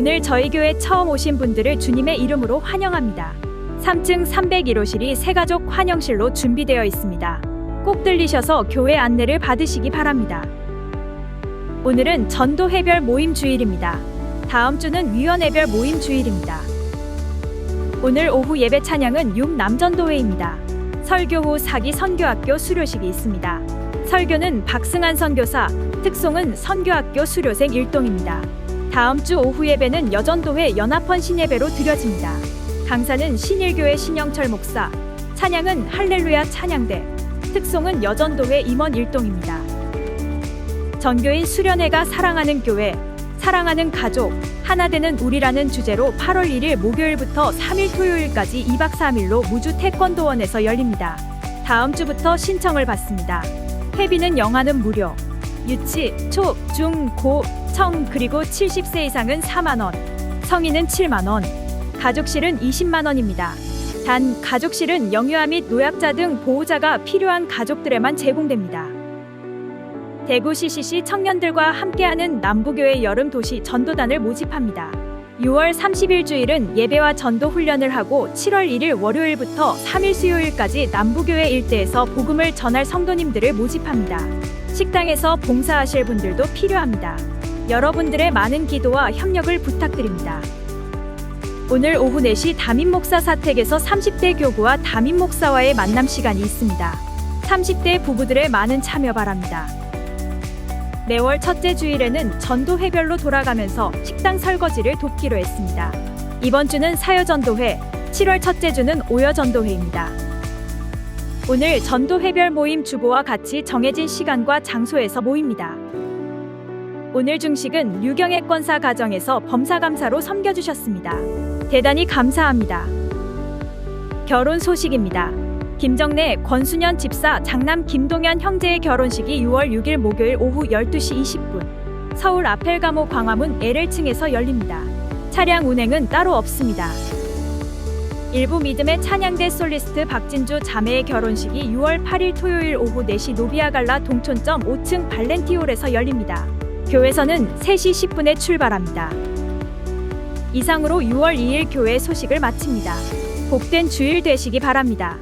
오늘 저희 교회 처음 오신 분들을 주님의 이름으로 환영합니다. 3층 301호실이 새가족 환영실로 준비되어 있습니다. 꼭 들리셔서 교회 안내를 받으시기 바랍니다. 오늘은 전도 해별 모임 주일입니다. 다음 주는 위원회별 모임 주일입니다. 오늘 오후 예배 찬양은 6 남전도회입니다. 설교 후 사기 선교학교 수료식이 있습니다. 설교는 박승한 선교사, 특송은 선교학교 수료생 일동입니다. 다음 주 오후 예배는 여전도회 연합헌 신예배로 드려집니다. 강사는 신일교회 신영철 목사, 찬양은 할렐루야 찬양대, 특송은 여전도회 임원 일동입니다. 전교인 수련회가 사랑하는 교회, 사랑하는 가족, 하나 되는 우리라는 주제로 8월 1일 목요일부터 3일 토요일까지 2박 3일로 무주 태권도원에서 열립니다. 다음 주부터 신청을 받습니다. 회비는 영화는 무료. 유치, 초, 중, 고, 청 그리고 70세 이상은 4만 원, 성인은 7만 원, 가족실은 20만 원입니다. 단 가족실은 영유아 및 노약자 등 보호자가 필요한 가족들에만 제공됩니다. 대구 CCC 청년들과 함께하는 남부교회 여름 도시 전도단을 모집합니다. 6월 30일 주일은 예배와 전도 훈련을 하고 7월 1일 월요일부터 3일 수요일까지 남부교회 일대에서 복음을 전할 성도님들을 모집합니다. 식당에서 봉사하실 분들도 필요합니다. 여러분들의 많은 기도와 협력을 부탁드립니다. 오늘 오후 4시 담임 목사 사택에서 30대 교구와 담임 목사와의 만남 시간이 있습니다. 30대 부부들의 많은 참여 바랍니다. 매월 첫째 주일에는 전도 회별로 돌아가면서 식당 설거지를 돕기로 했습니다. 이번 주는 사여 전도회, 7월 첫째 주는 오여 전도회입니다. 오늘 전도 회별 모임 주보와 같이 정해진 시간과 장소에서 모입니다. 오늘 중식은 유경의 권사 가정에서 범사감사로 섬겨주셨습니다. 대단히 감사합니다. 결혼 소식입니다. 김정래, 권순현 집사, 장남 김동현 형제의 결혼식이 6월 6일 목요일 오후 12시 20분 서울 아펠가모 광화문 LL층에서 열립니다. 차량 운행은 따로 없습니다. 일부 믿음의 찬양대 솔리스트 박진주 자매의 결혼식이 6월 8일 토요일 오후 4시 노비아갈라 동촌점 5층 발렌티홀에서 열립니다. 교회선은 3시 10분에 출발합니다. 이상으로 6월 2일 교회 소식을 마칩니다. 복된 주일 되시기 바랍니다.